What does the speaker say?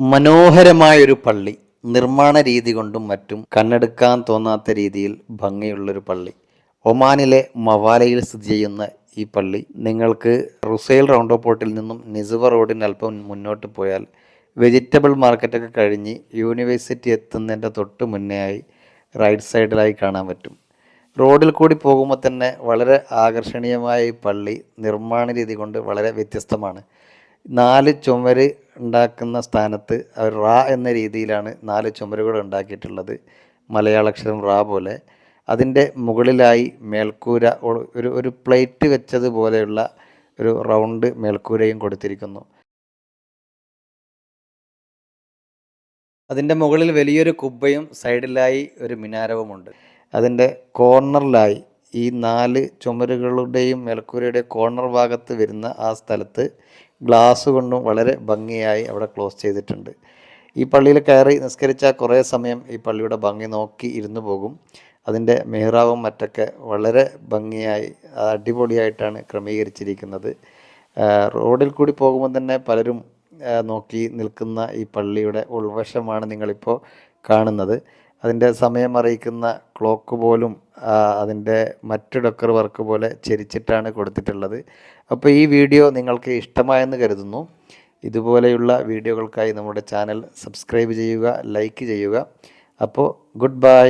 മനോഹരമായൊരു പള്ളി നിർമ്മാണ രീതി കൊണ്ടും മറ്റും കണ്ണെടുക്കാൻ തോന്നാത്ത രീതിയിൽ ഭംഗിയുള്ളൊരു പള്ളി. ഒമാനിലെ മവാലയിൽ സ്ഥിതി ചെയ്യുന്ന ഈ പള്ളി നിങ്ങൾക്ക് റുസൈൽ റൗണ്ട് പോർട്ടിൽ നിന്നും നിസുവ റോഡിന് അല്പം മുന്നോട്ട് പോയാൽ വെജിറ്റബിൾ മാർക്കറ്റൊക്കെ കഴിഞ്ഞ് യൂണിവേഴ്സിറ്റി എത്തുന്നതിന്റെ തൊട്ട് മുന്നേ ആയി റൈറ്റ് സൈഡിലായി കാണാൻ പറ്റും. റോഡിൽ കൂടി പോകുമ്പോൾ തന്നെ വളരെ ആകർഷണീയമായ ഈ പള്ളി നിർമ്മാണ രീതി കൊണ്ട് വളരെ വ്യത്യസ്തമാണ്. നാല് ചുമര് ഉണ്ടാക്കുന്ന സ്ഥാനത്ത് അവർ റാ എന്ന രീതിയിലാണ് നാല് ചുമരുകൾ ഉണ്ടാക്കിയിട്ടുള്ളത്. മലയാളക്ഷരം റാ പോലെ. അതിന്റെ മുകളിലായി മേൽക്കൂര ഒരു ഒരു പ്ലേറ്റ് വെച്ചതുപോലെയുള്ള ഒരു റൗണ്ട് മേൽക്കൂരയും കൊടുത്തിരിക്കുന്നു. അതിന്റെ മുകളിൽ വലിയൊരു കുബ്ബയും സൈഡിലായി ഒരു മിനാരവുമുണ്ട്. അതിന്റെ കോർണറിലായി ഈ നാല് ചുമരുകളുടെയും മേൽക്കൂരയുടെ കോർണർ ഭാഗത്ത് വരുന്ന ആ സ്ഥലത്ത് ഗ്ലാസ് കൊണ്ടും വളരെ ഭംഗിയായി അവിടെ ക്ലോസ് ചെയ്തിട്ടുണ്ട്. ഈ പള്ളിയിൽ കയറി നിസ്കരിച്ചാൽ കുറേ സമയം ഈ പള്ളിയുടെ ഭംഗി നോക്കി ഇരുന്നു പോകും. അതിന്റെ മെഹ്റാവും മറ്റൊക്കെ വളരെ ഭംഗിയായി അടിപൊളിയായിട്ടാണ് ക്രമീകരിച്ചിരിക്കുന്നത്. റോഡിൽ കൂടി പോകുമ്പോൾ തന്നെ പലരും നോക്കി നിൽക്കുന്ന ഈ പള്ളിയുടെ ഉൾവശമാണ് നിങ്ങളിപ്പോൾ കാണുന്നത്. അതിന്റെ സമയം അറിയിക്കുന്ന ക്ലോക്ക് പോലും അതിന്റെ മറ്റ് ഡൊക്കർ വർക്ക് പോലെ ചെരിച്ചിട്ടാണ് കൊടുത്തിട്ടുള്ളത്. അപ്പോൾ ഈ വീഡിയോ നിങ്ങൾക്ക് ഇഷ്ടമായെന്ന് കരുതുന്നു. ഇതുപോലെയുള്ള വീഡിയോകൾക്കായി നമ്മുടെ ചാനൽ സബ്സ്ക്രൈബ് ചെയ്യുക ലൈക്ക് ചെയ്യുക. അപ്പോൾ ഗുഡ് ബൈ